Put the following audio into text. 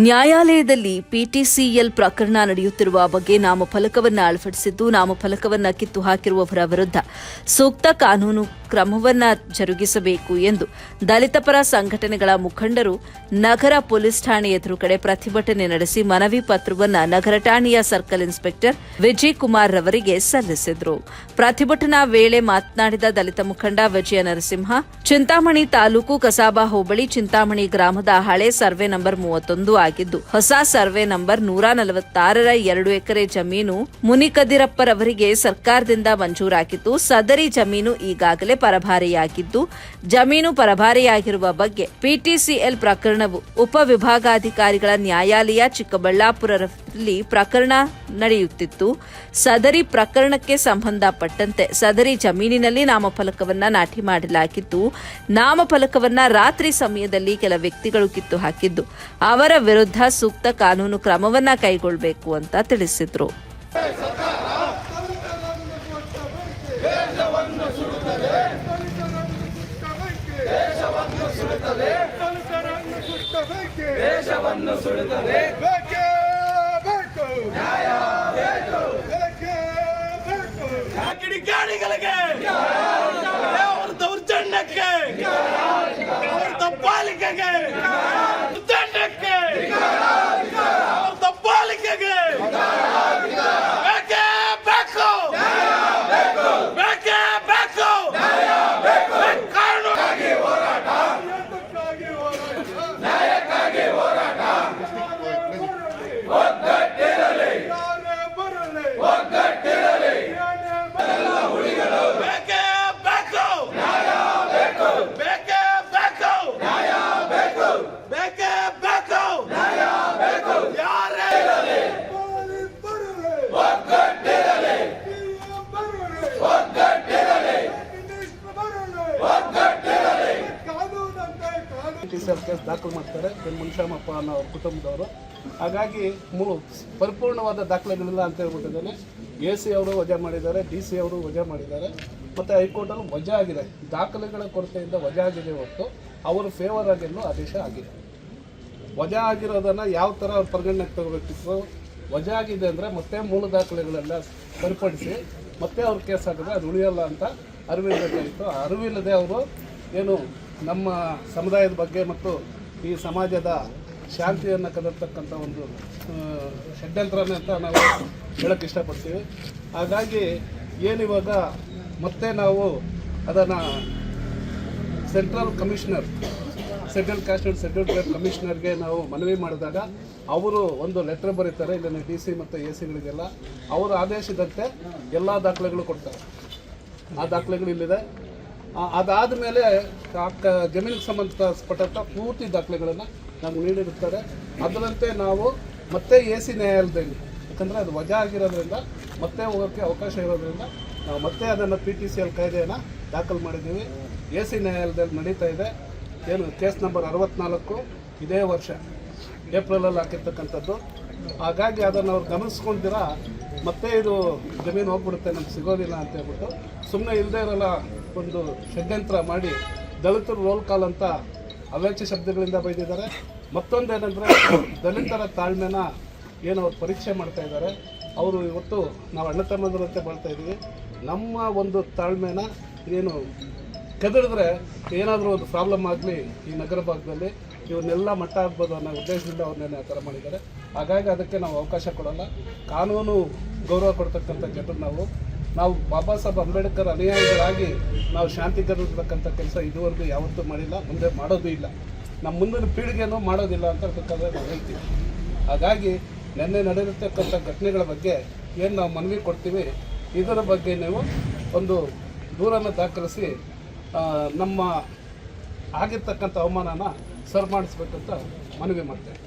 ನ್ಯಾಯಾಲಯದಲ್ಲಿ ಪಿಟಿಸಿಎಲ್ ಪ್ರಕರಣ ನಡೆಯುತ್ತಿರುವ ಬಗ್ಗೆ ನಾಮಫಲಕವನ್ನು ಅಳವಡಿಸಿದ್ದು ನಾಮಫಲಕವನ್ನು ಕಿತ್ತು ಹಾಕಿರುವವರ ವಿರುದ್ಧ ಸೂಕ್ತ ಕಾನೂನು ಕ್ರಮವನ್ನ ಜರುಗಿಸಬೇಕು ಎಂದು ದಲಿತ ಪರ ಸಂಘಟನೆಗಳ ಮುಖಂಡರು ನಗರ ಪೊಲೀಸ್ ಠಾಣೆ ಎದುರುಗಡೆ ಪ್ರತಿಭಟನೆ ನಡೆಸಿ ಮನವಿ ಪತ್ರವನ್ನ ನಗರ ಠಾಣೆಯ ಸರ್ಕಲ್ ಇನ್ಸ್ಪೆಕ್ಟರ್ ವಿಜಯ್ ಕುಮಾರ್ ರವರಿಗೆ ಸಲ್ಲಿಸಿದ್ರು. ಪ್ರತಿಭಟನಾ ವೇಳೆ ಮಾತನಾಡಿದ ದಲಿತ ಮುಖಂಡ ವಿಜಯ ನರಸಿಂಹ, ಚಿಂತಾಮಣಿ ತಾಲೂಕು ಕಸಾಬಾ ಹೋಬಳಿ ಚಿಂತಾಮಣಿ ಗ್ರಾಮದ ಹಳೆ ಸರ್ವೆ ನಂಬರ್ ಮೂವತ್ತೊಂದು ಆಗಿದ್ದು, ಹೊಸ ಸರ್ವೆ ನಂಬರ್ ನೂರ ನಲವತ್ತಾರರ ಎರಡು ಎಕರೆ ಜಮೀನು ಮುನಿಕದಿರಪ್ಪರವರಿಗೆ ಸರ್ಕಾರದಿಂದ ಮಂಜೂರಾಗಿದ್ದು, ಸದರಿ ಜಮೀನು ಈಗಾಗಲೇ ಪರಭಾರೆಯಾಗಿದ್ದು, ಜಮೀನು ಪರಭಾರಿಯಾಗಿರುವ ಬಗ್ಗೆ ಪಿಟಿಸಿಎಲ್ ಪ್ರಕರಣವು ಉಪವಿಭಾಗಾಧಿಕಾರಿಗಳ ನ್ಯಾಯಾಲಯ ಚಿಕ್ಕಬಳ್ಳಾಪುರದಲ್ಲಿ ಪ್ರಕರಣ ನಡೆಯುತ್ತಿತ್ತು. ಸದರಿ ಪ್ರಕರಣಕ್ಕೆ ಸಂಬಂಧಪಟ್ಟಂತೆ ಸದರಿ ಜಮೀನಿನಲ್ಲಿ ನಾಮಫಲಕವನ್ನ ನಾಟಿ ಮಾಡಲಾಗಿದ್ದು, ನಾಮಫಲಕವನ್ನ ರಾತ್ರಿ ಸಮಯದಲ್ಲಿ ಕೆಲ ವ್ಯಕ್ತಿಗಳು ಕಿತ್ತು ಹಾಕಿದ್ದು ಅವರ ವಿರುದ್ಧ ಸೂಕ್ತ ಕಾನೂನು ಕ್ರಮವನ್ನ ಕೈಗೊಳ್ಳಬೇಕು ಅಂತ ತಿಳಿಸಿದ್ರು. ದೇಶವನ್ನು ಸುಡುತ್ತದೆ. ಬೇಕು ಬೇಕು? ನ್ಯಾಯ ಬೇಕು. ಬೇಕು ಕಿಡಿಗಾಡಿಗಳಿಗೆ ಅವ್ರ ದೌರ್ಜನ್ಯಕ್ಕೆ. ಅವ್ರ ದಬ್ಬಾಳಿಕೆಗೆ ದೌರ್ಜನ್ಯಕ್ಕೆ ಅವರ ದಬ್ಬಾಳಿಕೆಗೆ ಬೇಕೇ ಬೇಕು ಬೇಕೇ ಬೇಕು ಕಾನೂನು ನ್ಯಾಯಕ್ಕಾಗಿ ಹೋರಾಟ ಒಗ್ಗಟ್ಟಿರಲಿ ಯಾರೇ ಬರಲಿ ಒಗ್ಗಟ್ಟಿರಲಿ ಬೇಕೇ ಬೇಕು ಬೇಕೇ ಬೇಕು ಬೇಕೇ ಬೇಕು ಯಾರೇ ಪೊಲೀಸ್ ಬರಲಿ ಒಗ್ಗಟ್ಟಿರಲಿ PM ಬರಲಿ ಒಗ್ಗಟ್ಟಿರಲಿ ಮಿನಿಸ್ಟರ್ ಬರಲಿ ಒಗ್ಗಟ್ಟಿರಲಿ ಕಾನೂನಂತೆ ಕಾನೂನು ಟಿ ಸಿ ಕೇಸ್ ದಾಖಲು ಮಾಡ್ತಾರೆ ಮುನಿಶಾಮಪ್ಪ ಅನ್ನೋ ಅವ್ರ ಕುಟುಂಬದವರು. ಹಾಗಾಗಿ ಮೂ, ಪರಿಪೂರ್ಣವಾದ ದಾಖಲೆಗಳಿಲ್ಲ ಅಂತ ಹೇಳ್ಬಿಟ್ಟಿದ್ದಾನೆ. ಎ ಸಿ ಅವರು ವಜಾ ಮಾಡಿದ್ದಾರೆ, ಡಿ ಸಿ ಅವರು ವಜಾ ಮಾಡಿದ್ದಾರೆ, ಮತ್ತು ಹೈಕೋರ್ಟಲ್ಲಿ ವಜಾ ಆಗಿದೆ. ದಾಖಲೆಗಳ ಕೊರತೆಯಿಂದ ವಜಾ ಆಗಿದೆ ಹೊರತು ಅವರು ಫೇವರ್ ಆಗಿರಲು ಆದೇಶ ಆಗಿದೆ. ವಜಾ ಆಗಿರೋದನ್ನು ಯಾವ ಥರ ಅವ್ರು ಪರಿಗಣನೆಗೆ ತಗೋಬೇಕಿತ್ತು? ವಜಾ ಆಗಿದೆ ಅಂದರೆ ಮತ್ತೆ ಮೂಲ ದಾಖಲೆಗಳೆಲ್ಲ ಸರಿಪಡಿಸಿ, ಮತ್ತೆ ಅವ್ರ ಕೇಸ್ ಹಾಕಿದ್ರೆ ಅದು ಉಳಿಯಲ್ಲ ಅಂತ ಅರಿವಿರಬೇಕಾಗಿತ್ತು ಅರಿವಿಲ್ಲದೆ ಅವರು ಏನು ನಮ್ಮ ಸಮುದಾಯದ ಬಗ್ಗೆ ಮತ್ತು ಈ ಸಮಾಜದ ಶಾಂತಿಯನ್ನು ಕದರ್ತಕ್ಕಂಥ ಒಂದು ಷಡ್ಯಂತ್ರನೇ ಅಂತ ನಾವು ಹೇಳಕ್ಕೆ ಇಷ್ಟಪಡ್ತೀವಿ. ಹಾಗಾಗಿ ಏನಿವಾಗ ಮತ್ತೆ ನಾವು ಅದನ್ನು central commissioner, central caste central class ಕಮಿಷನರ್ಗೆ ನಾವು ಮನವಿ ಮಾಡಿದಾಗ ಅವರು ಒಂದು ಲೆಟರ್ ಬರೀತಾರೆ, ಇಲ್ಲಿನ ಡಿ ಸಿ ಮತ್ತು ಎ ಸಿಗಳಿಗೆಲ್ಲ. ಅವರ ಆದೇಶದಂತೆ ಎಲ್ಲ ದಾಖಲೆಗಳು ಕೊಡ್ತಾರೆ. ಆ ದಾಖಲೆಗಳು ಇಲ್ಲಿದೆ. ಅದಾದ ಮೇಲೆ ಜಮೀನಿಗೆ ಸಂಬಂಧಪಟ್ಟಂಥ ಪೂರ್ತಿ ದಾಖಲೆಗಳನ್ನು ನಮ್ಗೆ ನೀಡಿರುತ್ತಾರೆ. ಅದರಂತೆ ನಾವು ಮತ್ತೆ ಎ ಸಿ ನ್ಯಾಯಾಲಯದಲ್ಲಿ, ಯಾಕಂದರೆ ಅದು ವಜಾ ಆಗಿರೋದ್ರಿಂದ, ಮತ್ತೆ ಹೋಗೋಕ್ಕೆ ಅವಕಾಶ ಇರೋದ್ರಿಂದ ನಾವು ಮತ್ತೆ ಅದನ್ನು ಪಿ ಟಿ ಸಿ ಎಲ್ ಕಾಯ್ದೆಯನ್ನು ದಾಖಲು ಮಾಡಿದ್ದೀವಿ. ಎ ಸಿ ನ್ಯಾಯಾಲಯದಲ್ಲಿ ನಡೀತಾ ಇದೆ. ಏನು, ಕೇಸ್ ನಂಬರ್ ಅರವತ್ನಾಲ್ಕು, ಇದೇ ವರ್ಷ, ಏಪ್ರಿಲಲ್ಲಿ ಹಾಕಿರ್ತಕ್ಕಂಥದ್ದು. ಹಾಗಾಗಿ ಅದನ್ನು ಅವ್ರು ಗಮನಿಸ್ಕೊಂಡಿರ ಮತ್ತೆ ಇದು ಜಮೀನು ಹೋಗ್ಬಿಡುತ್ತೆ, ನಮ್ಗೆ ಸಿಗೋದಿಲ್ಲ ಅಂತ ಹೇಳ್ಬಿಟ್ಟು ಸುಮ್ಮನೆ ಇಲ್ಲದೆ ಇರಲ್ಲ ಒಂದು ಷಡ್ಯಂತ್ರ ಮಾಡಿ ದಲಿತರು ರೋಲ್ ಕಾಲ್ ಅಂತ ಅವೇಚ್ಯ ಶಬ್ದಗಳಿಂದ ಬೈದಿದ್ದಾರೆ. ಮತ್ತೊಂದೇನೆಂದರೆ ದಲಿತರ ತಾಳ್ಮೆನ ಏನು ಅವ್ರು ಪರೀಕ್ಷೆ ಮಾಡ್ತಾ ಇದ್ದಾರೆ. ಅವರು ಇವತ್ತು ನಾವು ಅಣ್ಣ ತಮ್ಮಂದರಂತೆ ಬಾಳ್ತಾ ಇದ್ದೀವಿ. ನಮ್ಮ ಒಂದು ತಾಳ್ಮೆನ ಏನು ಕದಡಿದ್ರೆ ಏನಾದರೂ ಒಂದು ಪ್ರಾಬ್ಲಮ್ ಆಗಲಿ ಈ ನಗರ ಭಾಗದಲ್ಲಿ, ಇವನ್ನೆಲ್ಲ ಮಟ್ಟ ಆಗ್ಬೋದು ಅನ್ನೋ ಉದ್ದೇಶದಿಂದ ಅವ್ರನ್ನೇ ಆ ಥರ ಮಾಡಿದ್ದಾರೆ. ಹಾಗಾಗಿ ಅದಕ್ಕೆ ನಾವು ಅವಕಾಶ ಕೊಡೋಲ್ಲ. ಕಾನೂನು ಗೌರವ ಕೊಡ್ತಕ್ಕಂಥ ಜನರು ನಾವು. ನಾವು ಬಾಬಾ ಸಾಹೇಬ್ ಅಂಬೇಡ್ಕರ್ ಅನುಯಾಯಿಗಳಾಗಿ ನಾವು ಶಾಂತಿ ಕದರ್ತಕ್ಕಂಥ ಕೆಲಸ ಇದುವರೆಗೂ ಯಾವತ್ತೂ ಮಾಡಿಲ್ಲ, ಮುಂದೆ ಮಾಡೋದು ಇಲ್ಲ. ನಮ್ಮ ಮುಂದಿನ ಪೀಳಿಗೆನೂ ಮಾಡೋದಿಲ್ಲ ಅಂತ ಬೇಕಾದ್ರೆ ನಾವು ಹೇಳ್ತೀವಿ ಹಾಗಾಗಿ ನಿನ್ನೆ ನಡೆದಿರ್ತಕ್ಕಂಥ ಘಟನೆಗಳ ಬಗ್ಗೆ ಏನು ನಾವು ಮನವಿ ಕೊಡ್ತೀವಿ, ಇದರ ಬಗ್ಗೆ ನೀವು ಒಂದು ದೂರನ್ನು ದಾಖಲಿಸಿ ನಮ್ಮ ಆಗಿರ್ತಕ್ಕಂಥ ಅವಮಾನನ ಸರಿ ಮಾಡಿಸ್ಬೇಕಂತ ಮನವಿ ಮಾಡ್ತೇವೆ